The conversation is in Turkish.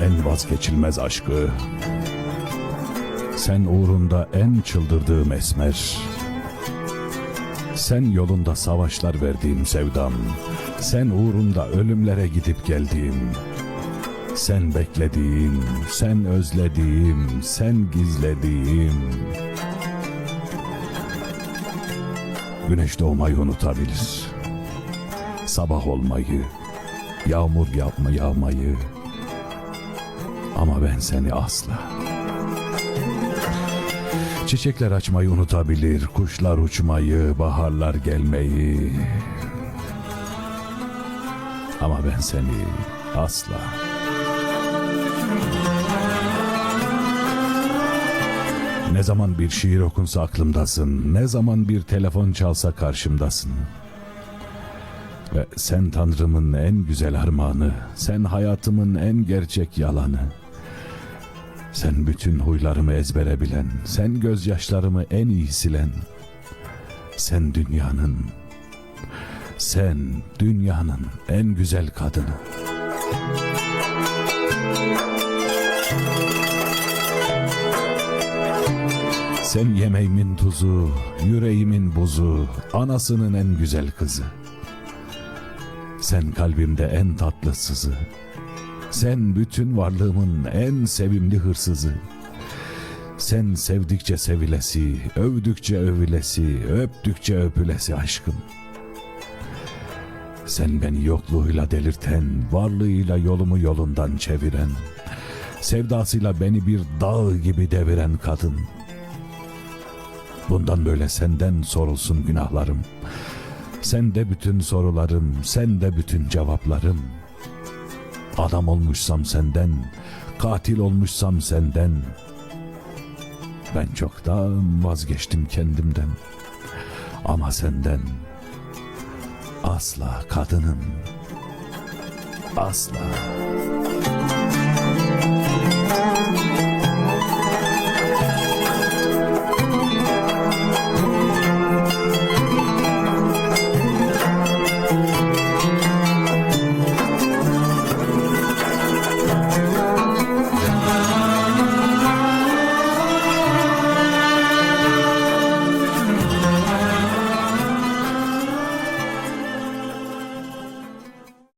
en vazgeçilmez aşkı. Sen uğrunda en çıldırdığım esmer. Sen yolunda savaşlar verdiğim sevdam. Sen uğrunda ölümlere gidip geldiğim. Sen beklediğim, sen özlediğim, sen gizlediğim. Güneş doğmayı unutabilir. Sabah olmayı, yağmur yapma yağmayı. Ama ben seni asla. Çiçekler açmayı unutabilir, kuşlar uçmayı, baharlar gelmeyi. Ama ben seni asla. Ne zaman bir şiir okunsa aklımdasın, ne zaman bir telefon çalsa karşımdasın. Ve sen Tanrım'ın en güzel armağanı, sen hayatımın en gerçek yalanı. Sen bütün huylarımı ezbere bilen, sen gözyaşlarımı en iyi silen. Sen dünyanın, sen dünyanın en güzel kadını. Sen yemeğimin tuzu, yüreğimin buzu, anasının en güzel kızı. Sen kalbimde en tatlı sızı. Sen bütün varlığımın en sevimli hırsızı. Sen sevdikçe sevilesi, övdükçe övülesi, öptükçe öpülesi aşkım. Sen beni yokluğuyla delirten, varlığıyla yolumu yolundan çeviren, sevdasıyla beni bir dağ gibi deviren kadın. Bundan böyle senden sorulsun günahlarım. Sen de bütün sorularım, sen de bütün cevaplarım. Adam olmuşsam senden, katil olmuşsam senden. Ben çoktan vazgeçtim kendimden. Ama senden asla kadınım. Asla.